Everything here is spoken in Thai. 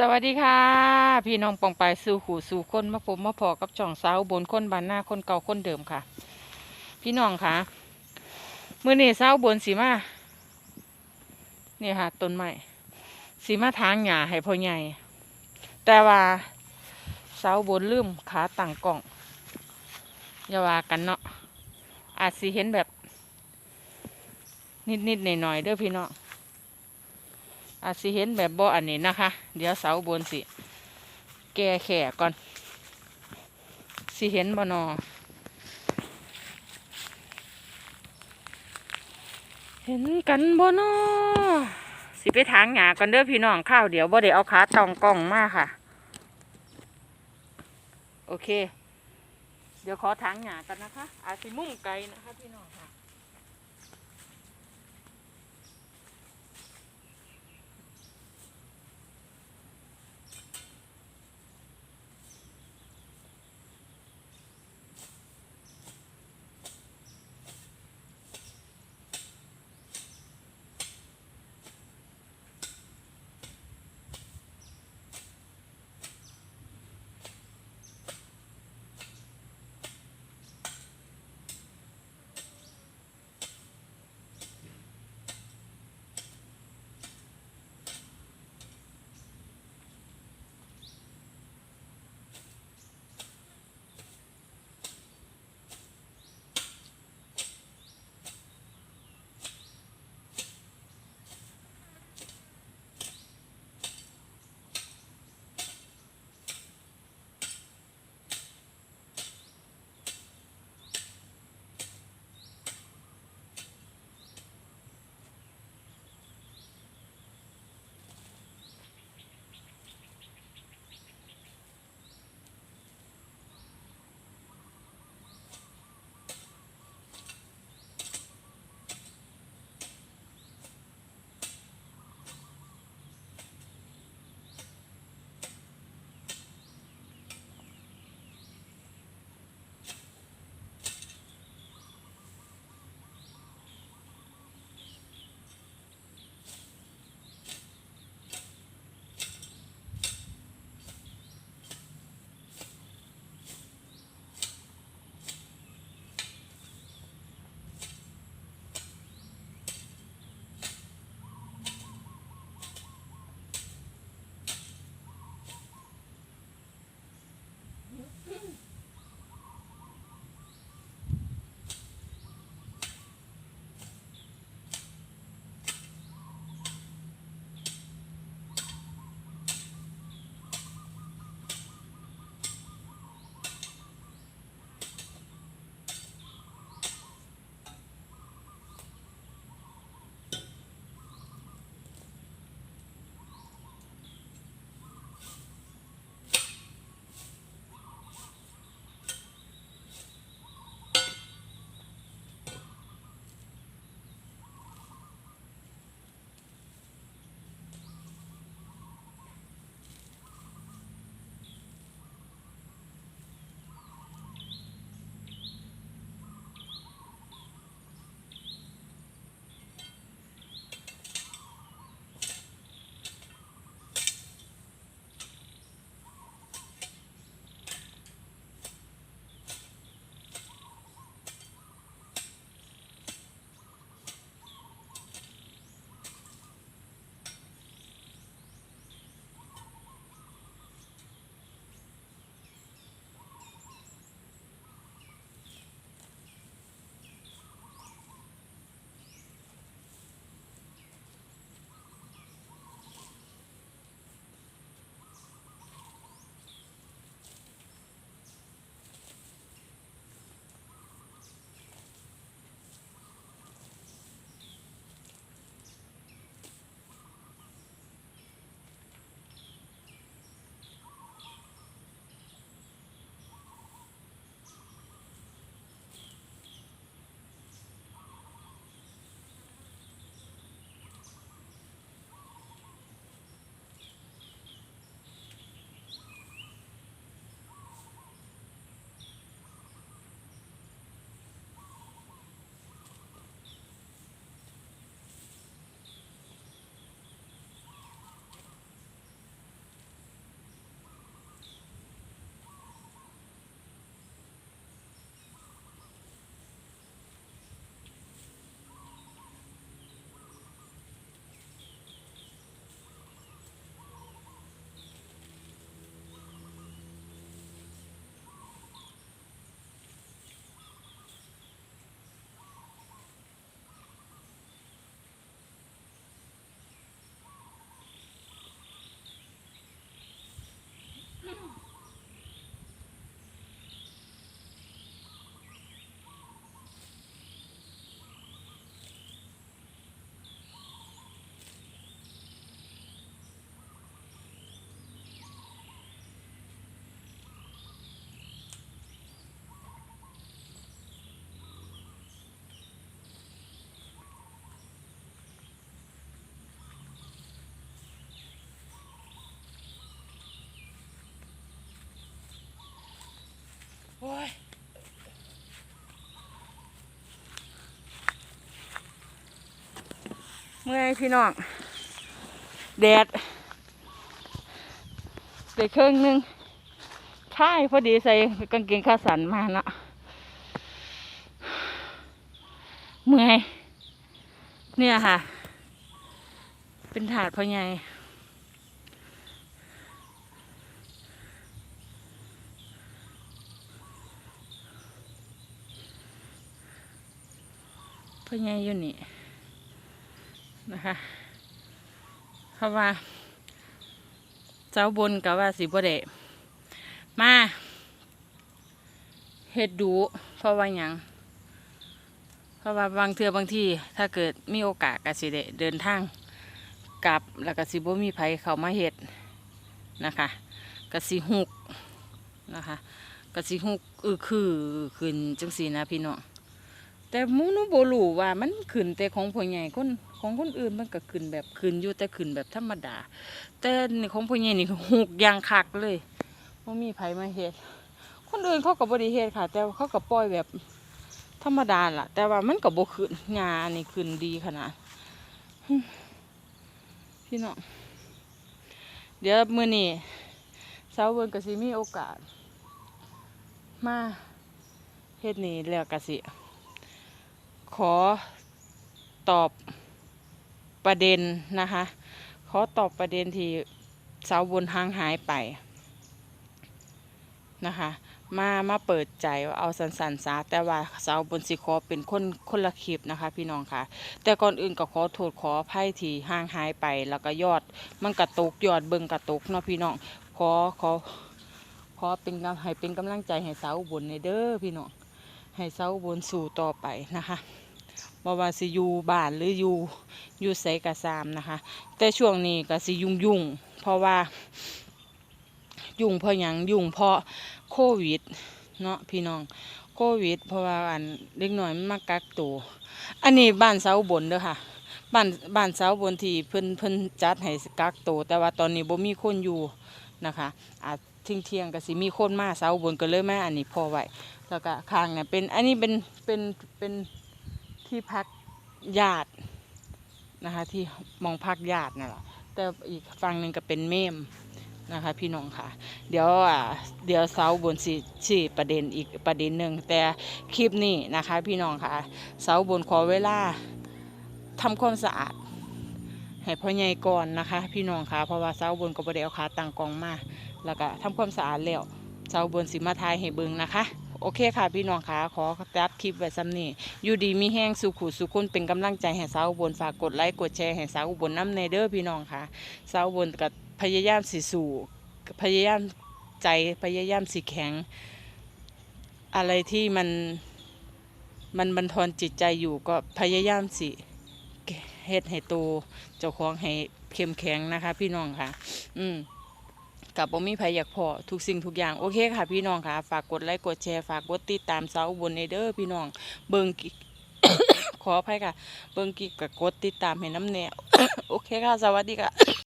สวัสดีค่ะ พี่น้องปองไปสู่หูสู่คนมาพบมาพอกับจ่องเสาบนคนบานหน้าคนเก่าคนเดิมค่ะ พี่น้องค่ะมือนี่สาบนสีมานี่ค่ะต้นไม้สีมาทางหญ้าให้พ่อใหญ่ แต่ว่าเสาบนลืมขาตั้งกล่องอย่าว่ากันเนาะอาจสิเห็นแบบ นิดๆหน่อยๆเด้อพี่น้อง อาจสิเห็นแบบบ่อันนี้นะคะ เดี๋ยวเสาบนสิ แก่แข่ก่อน สิเห็นบ่นอเห็นกันบ่นอสิไปทางหยากันเด้อพี่น้องข้าวเดี๋ยวบ่ได้เอาขาตองกล้องมาค่ะ โอเค เดี๋ยวขอทางหยากันนะคะ อาจสิมุ่งไกลนะคะพี่น้องค่ะ อ้ยเมื่อยพี่น้อง แดดไปเครื่องหนึงค่ายพอดีใส่กางเกงขาสันมาเนาะเมื่อยเนี่ยค่ะ เป็นถาดพอใหญ่ พ่อใหญ่อยู่นี่นะคะ เพราะว่าเจ้าบนกับว่าสิบ่ได้มาเฮ็ดดูเพราะว่าหยังเพราะว่าบางเทือบางที่ถ้าเกิดมีโอกาสก็สิได้เดินทางกลับแล้วก็สิบ่มีไผเข้ามาเฮ็ดนะคะก็สิฮุกนะคะก็สิฮุกอือคือขึ้นจังซี่นะพี่น้อง แต่มูนูบ่รู้ว่ามันขึ้นแต่ของพ่อใหญ่คนของคนอื่นมันก็ขึ้นแบบขึ้นอยู่แต่ขึ้นแบบธรรมดา แต่ของพ่อใหญ่นี่ฮุกอย่างคักเลยบ่มีไผมาเฮ็ดคนอื่นเขาก็บ่ได้เฮ็ดค่ะ แต่เขาก็ปล่อยแบบธรรมดาล่ะ แต่ว่ามันก็บ่ขึ้นงานนี่ขึ้นดีขนาดพี่น้องเดี๋ยวมื้อนี้ช้าเวินก็สิมีโอกาส มาเฮ็ดนี่แล้วก็สิ ขอตอบประเด็นนะคะ ขอตอบประเด็นที่สาวบนห่างหายไปนะคะ มามาเปิดใจว่าเอาสันสันซาแต่ว่าสาวบนสิขอเป็นคนคนละคลิปนะคะ พี่น้องค่ะ แต่ก่อนอื่นก็ขอโทษขออภัยที่ห่างหายไปแล้วก็ยอดมันกระตุกยอดเบิ่งกระตุกเนาะพี่น้องขอขอขอเป็นกำให้เป็นกำลังใจให้สาวบนในเด้อพี่น้องให้สาวบนสู่ต่อไปนะคะ บ่ว่าสิอยู่บ้านหรืออยู่อยู่ไสกะซามนะคะ แต่ช่วงนี้ก็สิยุ่งยุ่งเพราะว่า ยุ่งเพราะหยังยุ่งเพราะโควิดเนาะพี่น้องโควิด เพราะว่าอันเล็กน้อยมันมากักตัวอันนี้บ้านเสาบนเด้อค่ะบ้านบ้านเสาบนที่เพิ่นเพิ่นจัดให้กักตัวแต่ว่าตอนนี้บ่มีคนอยู่นะคะอาจเที่ยงเที่ยงก็สิมีคนมาเสาบนก็เลยมาอันนี้พอไว้แล้วก็ข้างเนี่ยเป็นอันนี้เป็นเป็นเป็น ที่พักญาตินะคะ ที่มองพักญาตินั่นแหละแต่อีกฝั่งหนึ่งก็เป็นเมมนะคะ พี่น้องค่ะ เดี๋ยวอ่าเดี๋ยวเสาบนสิสี่ประเด็นอีกประเด็นหนึ่งแต่คลิปนี้นะคะ พี่น้องค่ะเสาบนขอเวลาทำความสะอาดให้พ่อใหญ่ก่อนนะคะ พี่น้องค่ะเพราะว่าเสาบนก็บ่ได้เอาขาตั้งกองมาแล้วก็ทำความสะอาดแล้วเสาบนสิมาทายให้เบิงนะคะ โอเคค่ะพี่น้องค่ะขอตัดคลิปไว้ซ้ำนี้อยู่ดีมีแห้งสุขุสุขุนเป็นกำลังใจให้สาวอุบนฝากกดไลค์กดแชร์ให้สาวอุบลน้ำในเด้อพี่น้องค่ะสาวอุบนกับพยายามสิสู่พยายามใจพยายามสิแข็ง อะไรที่มันมันบันทอนจิตใจอยู่ก็พยายามสิเฮ็ดให้โตเจ้าของให้เข้มแข็งนะคะ พี่น้องค่ะ อืม กับบ่มีภัยอยากพอทุกสิ่งทุกอย่างโอเคค่ะ พี่น้องค่ะ ฝากกดไลค์กดแชร์ฝากกดติดตามเสาอุบนในเด้อพี่น้อง เบิ่งกิ ขออภัยค่ะ เบิ่งกิกกับกดติดตามให้น้ำแนวโอเคค่ะ สวัสดีค่ะ